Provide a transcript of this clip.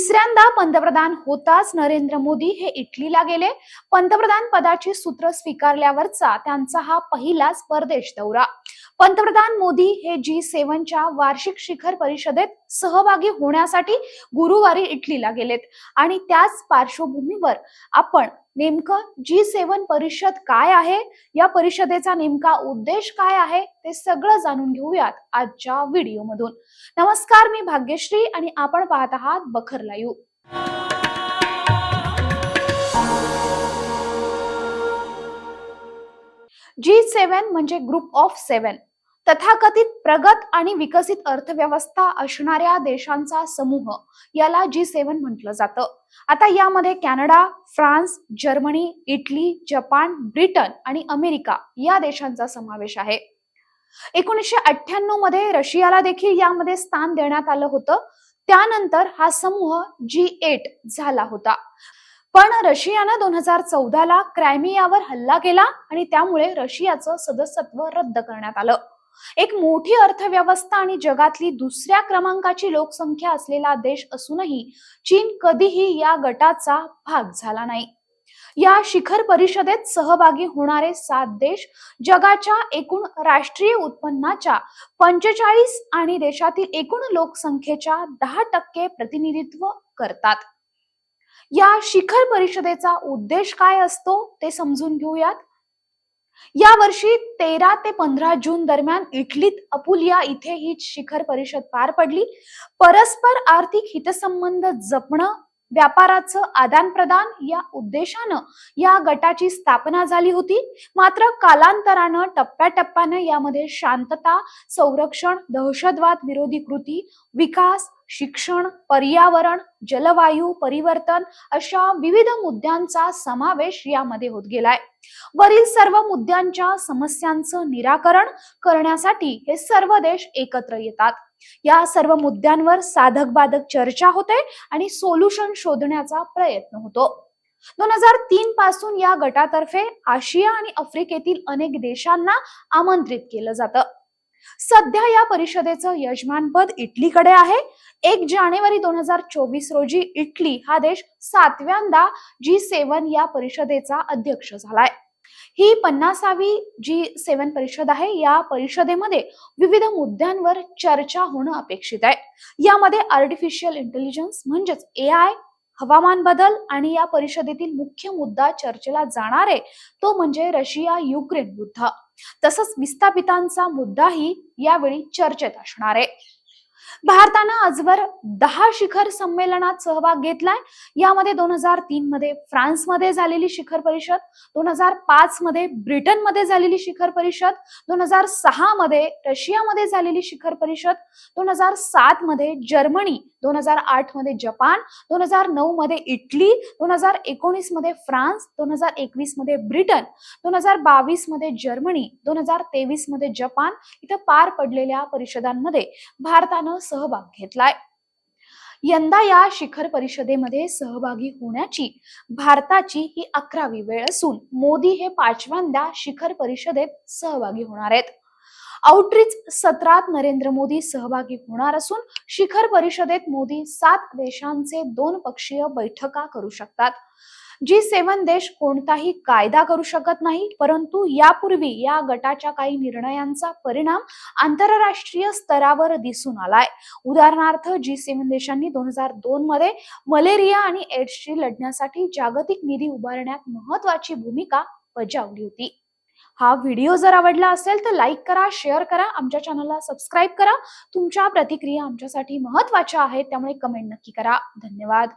तिसऱ्यांदा पंतप्रधान होताच नरेंद्र मोदी हे इटलीला गेले. पंतप्रधान पदाची सूत्र स्वीकारल्यावरचा त्यांचा हा पहिलाच परदेश दौरा. पंतप्रधान मोदी हे जी सेव्हनच्या वार्षिक शिखर परिषदेत सहभागी होण्यासाठी गुरुवारी इटलीला गेलेत. आणि त्याच पार्श्वभूमीवर आपण नेमकं जी सेवन परिषद काय आहे? या परिषदेचा नेमका उद्देश काय आहे? ते सगळं जाणून घेऊयात आजच्या व्हिडिओमधून. नमस्कार मी भाग्यश्री आणि आपण पाहत आहात बखर लाईव्ह. जी सेवन म्हणजे ग्रुप ऑफ सेवन तथाकथित प्रगत आणि विकसित अर्थव्यवस्था असणाऱ्या देशांचा समूह याला जी सेव्हन म्हटलं जातं. आता यामध्ये Canada France Germany Italy Japan Britain आणि अमेरिका या देशांचा समावेश आहे. एकोणीसशे अठ्ठ्याण्णवमध्ये रशियाला देखील यामध्ये स्थान देण्यात आलं होतं. त्यानंतर हा समूह जी एट झाला होता. पण रशियानं दोन हजार चौदाला क्रायमियावर हल्ला केला आणि त्यामुळे रशियाचं सदस्यत्व रद्द करण्यात आलं. एक मोठी अर्थव्यवस्था आणि जगातली दुसऱ्या क्रमांकाची लोकसंख्या असलेला देश असूनही चीन कधीही या गटाचा भाग झाला नाही. या शिखर परिषदेत सहभागी होणारे सात देश जगाच्या एकूण राष्ट्रीय उत्पन्नाच्या पंचेचाळीस आणि देशातील एकूण लोकसंख्येच्या दहा टक्के प्रतिनिधित्व करतात. या शिखर परिषदेचा उद्देश काय असतो ते समजून घेऊयात. या वर्षी तेरा ते पंधरा जून दरम्यान इटलीत अपुलिया इथे ही शिखर परिषद पार पडली. परस्पर आर्थिक हितसंबंध जपणं व्यापाराचं आदान प्रदान या उद्देशानं या गटाची स्थापना झाली होती. मात्र कालांतरानं टप्प्याटप्प्यानं यामध्ये शांतता संरक्षण दहशतवाद विरोधी कृती विकास शिक्षण पर्यावरण जलवायू परिवर्तन अशा विविध मुद्द्यांचा समावेश यामध्ये होत गेलाय. वरील सर्व मुद्द्यांच्या समस्यांचं निराकरण करण्यासाठी हे सर्व देश एकत्र येतात. या सर्व मुद्द्यांवर साधक बाधक चर्चा होते आणि सोल्युशन शोधण्याचा प्रयत्न होतो. दोन हजार तीन पासून या गटातर्फे आशिया आणि आफ्रिकेतील अनेक देशांना आमंत्रित केलं जातं. सध्या या परिषदेचं यजमानपद इटलीकडे आहे. एक जानेवारी दोन हजार चोवीस रोजी इटली हा देश सातव्यांदा जी सेवन या परिषदेचा अध्यक्ष झालाय. ही पन्नासावी जी सेवन परिषद आहे या परिषदेमध्ये विविध मुद्द्यांवर चर्चा होणं अपेक्षित आहे. यामध्ये आर्टिफिशियल इंटेलिजन्स म्हणजेच ए आय हवामान बदल आणि या परिषदेतील मुख्य मुद्दा चर्चेला जाणार आहे तो म्हणजे रशिया युक्रेन युद्ध. तसंच विस्थापितांचा मुद्दाही यावेळी चर्चेत असणार आहे. भारतानं आजवर दहा शिखर संमेलनात सहभाग घेतलाय यामध्ये दोन हजार तीन मध्ये फ्रान्समध्ये झालेली शिखर परिषद दोन हजार पाच मध्ये ब्रिटनमध्ये झालेली शिखर परिषद दोन हजार सहा मध्ये रशियामध्ये झालेली शिखर परिषद दोन हजार सात मध्ये जर्मनी दोन हजार आठमध्ये जपान दोन हजार नऊ मध्ये इटली दोन हजार एकोणीसमध्ये फ्रान्स दोन हजार एकवीसमध्ये ब्रिटन दोन हजार बावीसमध्ये जर्मनी दोन हजार तेवीसमध्ये जपान इथं पार पडलेल्या परिषदांमध्ये भारतानं सहभाग घेतलाय. यंदा या शिखर परिषदेमध्ये सहभागी होण्याची भारताची ही अकरावी वेळ असून मोदी हे पाचव्यांदा शिखर परिषदेत सहभागी होणार आहेत. आउटरीच सत्रात नरेंद्र मोदी सहभागी होणार असून शिखर परिषदेत मोदी सात देशांचे दोन पक्षीय बैठका करू शकतात. जी सेवन देश कोणताही कायदा करू शकत नाही परंतु यापूर्वी या गटाच्या काही निर्णयांचा परिणाम आंतरराष्ट्रीय स्तरावर दिसून आलाय. उदाहरणार्थ जी सेवन देशांनी दोन हजार दोन मध्ये मलेरिया आणि एड्सशी लढण्यासाठी जागतिक निधी उभारण्यात महत्वाची भूमिका बजावली होती. हा व्हिडिओ जर आवडला असेल तर लाईक करा शेअर करा आमच्या चॅनलला सबस्क्राईब करा. तुमच्या प्रतिक्रिया आमच्यासाठी महत्त्वाच्या आहेत त्यामुळे कमेंट नक्की करा. धन्यवाद.